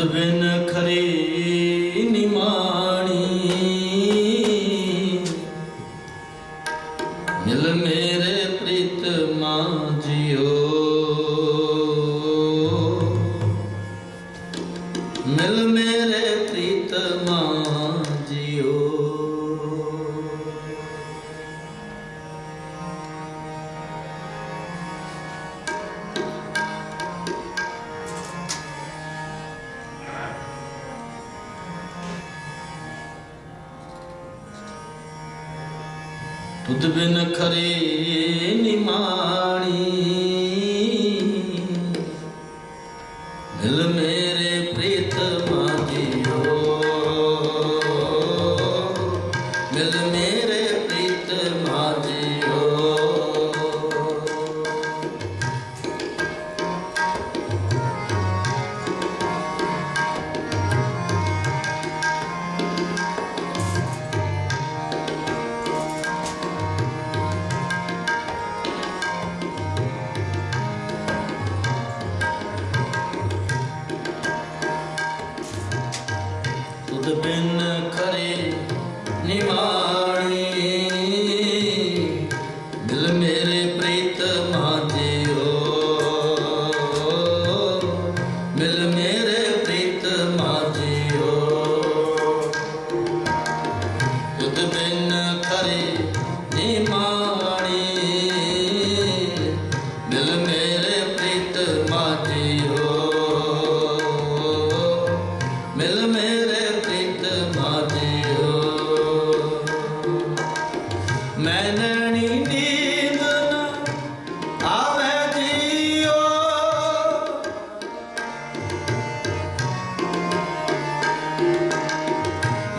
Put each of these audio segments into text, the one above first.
ਬਿਨ ਖਰੇ ਨਿਮਾਣੀ ਮਿਲ ਮੇਰੇ ਪ੍ਰੀਤ ਮਾ ਜਿਓ। ਮਿਲ ਮੇਰੇ ਪ੍ਰੀਤ ਮਾ ਜਿਓ। පුදුබෙන කරේ නිමාණී ਬਿਨ ਕਰੇ ਨਿਵਾਰ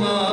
মা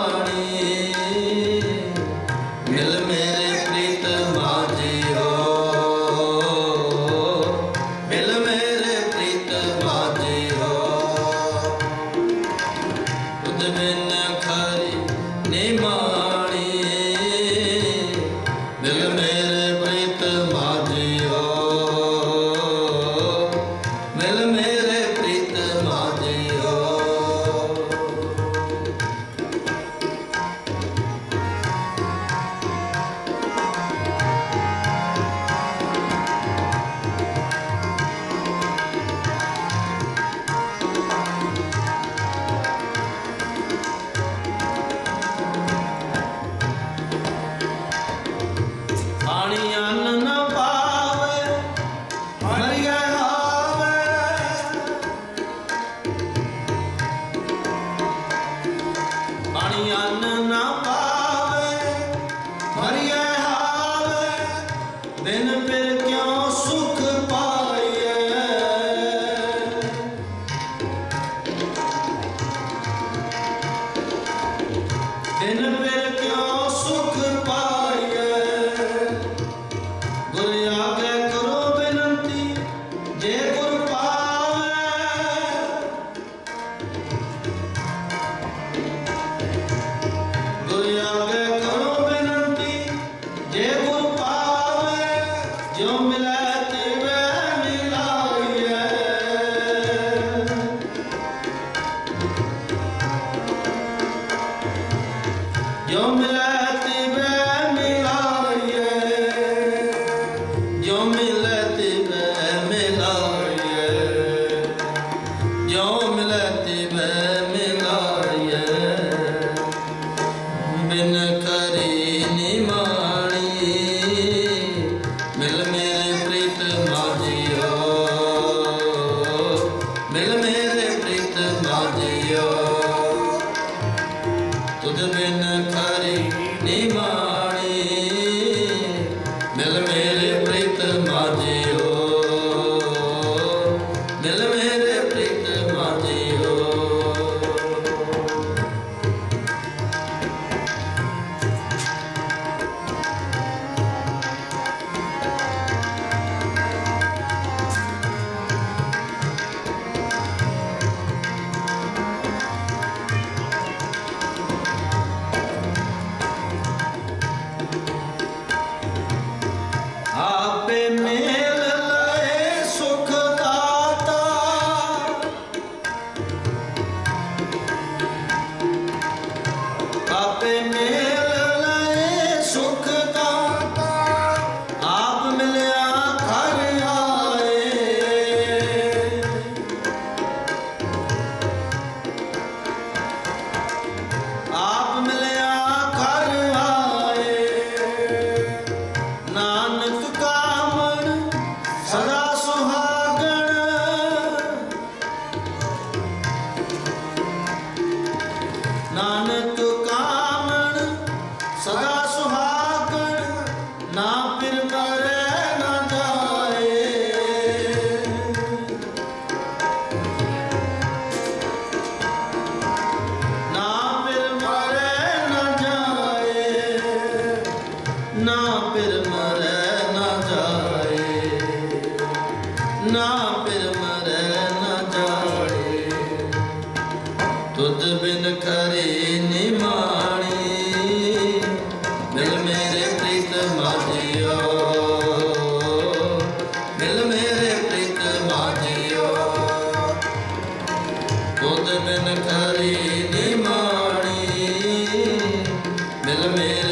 Yo me ਬਿਨ ਕਰੀ ਨਿਮਾ। Amen. ਮਿਲ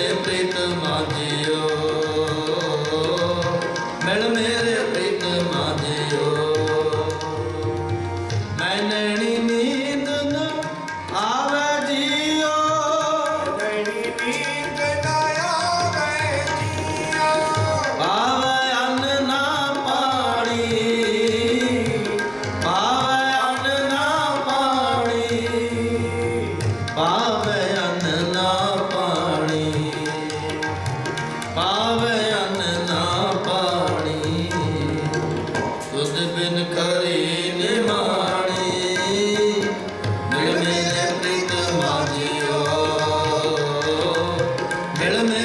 ਮਿਲ